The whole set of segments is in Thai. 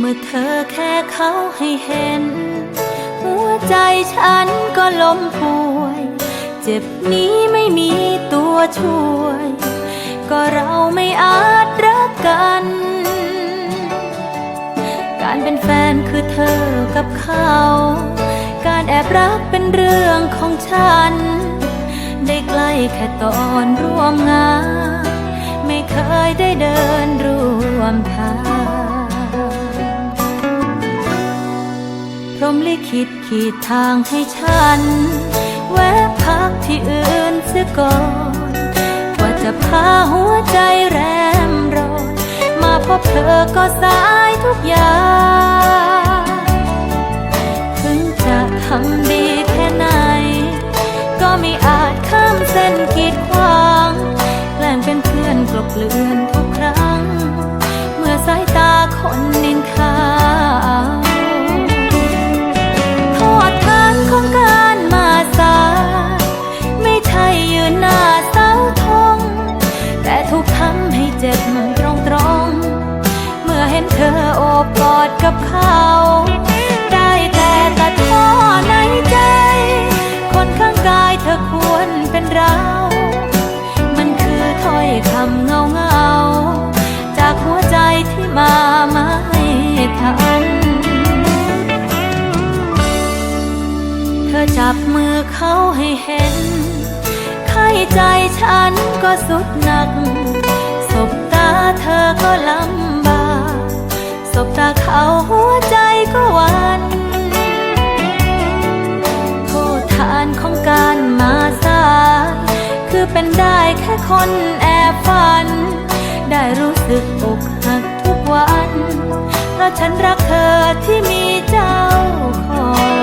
เมื่อเธอแค่เขาให้เห็น หัวใจฉันก็ล้มป่วย เจ็บนี้ไม่มีตัวช่วย ก็เราไม่อาจรักกัน การเป็นแฟนคือเธอกับเขา การแอบรักเป็นเรื่องของฉัน ได้ใกล้แค่ตอนร่วมงาน ไม่เคยได้เดินร่วมทาง พรมลิขิตขีดทางให้ฉัน แวะพักที่อื่นเสียก่อนกว่าจะพาหัวใจแรมรอนมาพบเธอก็สายทุกอย่างถึงจะทำดีแค่ไหน ก็ไม่อาจข้ามเส้นกีดขวางแกล้งเป็นเพื่อนกลบเลือนทุกครั้ง เมื่อสายตาคน กับเขา ได้แต่ตัดพ่อในใจ คนข้างกายเธอควรเป็นเรา มันคือถ้อยคำเงาเงา จากหัวใจที่มาไม่ทัน เธอจับมือเขาให้เห็น ไข้ใจฉันก็สุดหนัก สบตาเธอก็ลำ สบตาเขาหัวใจก็วันโทษทานของการมาสายคือเป็นได้แค่คนแอบฝัน ได้รู้สึกอกหักทุกวัน เพราะฉันรักเธอที่มีเจ้าของ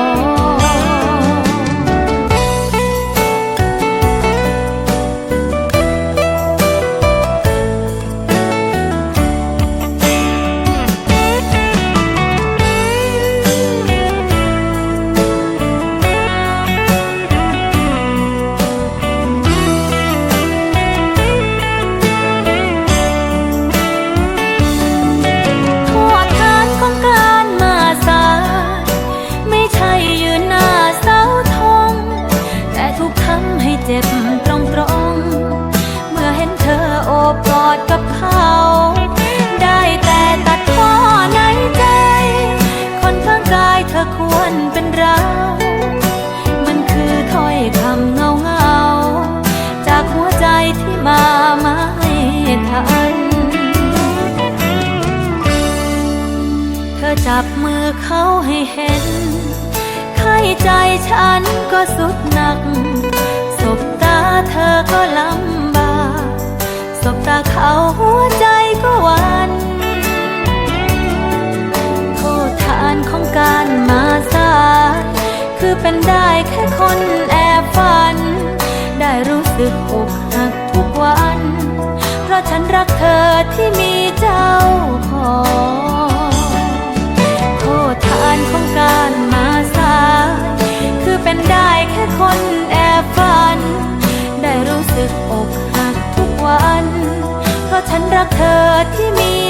ำให้เจ็บตรงตรงๆเมื่อเห็นเธอโอบกอดกับเขา ได้แต่ตัดพ่อในใจ คนข้างกายเธอควรเป็นเรามันคือถ้อยคำเงาเงาจากหัวใจที่มาไม่ทันเธอจับมือเขาให้เห็นไข้ใจฉันก็สุดหนัก เธอก็ลำบากสบตาเขาหัวใจก็วันโทษทานของการมาสายคือเป็นได้แค่คนแอบฝัน ได้รู้สึกอกหักทุกวัน เพราะฉันรักเธอที่มีเจ้าของ รักเธอที่มี